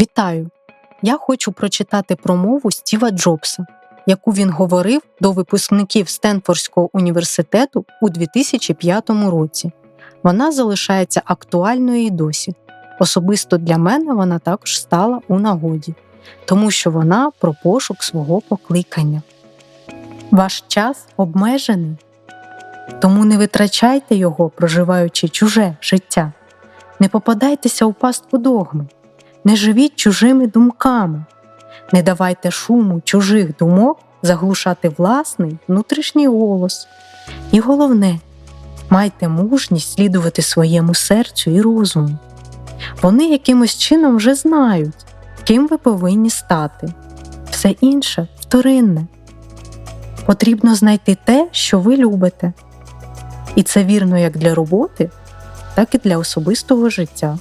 Вітаю! Я хочу прочитати промову Стіва Джобса, яку він говорив до випускників Стенфордського університету у 2005 році. Вона залишається актуальною і досі. Особисто для мене вона також стала у нагоді, тому що вона про пошук свого покликання. Ваш час обмежений, тому не витрачайте його, проживаючи чуже життя. Не попадайтеся у пастку догми, не живіть чужими думками, не давайте шуму чужих думок заглушати власний внутрішній голос. І головне, майте мужність слідувати своєму серцю і розуму. Вони якимось чином вже знають, ким ви повинні стати. Все інше вторинне. Потрібно знайти те, що ви любите. І це вірно як для роботи, так і для особистого життя.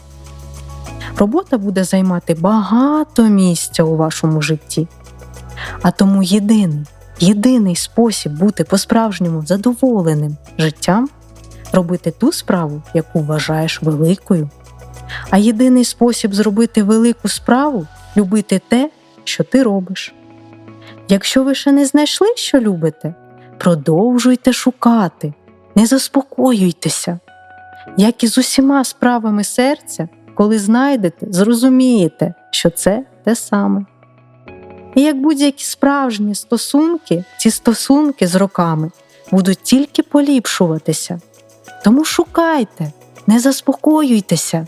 Робота буде займати багато місця у вашому житті. А тому єдиний, єдиний спосіб бути по-справжньому задоволеним життям робити ту справу, яку вважаєш великою. А єдиний спосіб зробити велику справу любити те, що ти робиш. Якщо ви ще не знайшли, що любите, продовжуйте шукати, не заспокоюйтеся. Як і з усіма справами серця, коли знайдете, зрозумієте, що це те саме. І як будь-які справжні стосунки, ці стосунки з роками будуть тільки поліпшуватися. Тому шукайте, не заспокоюйтеся,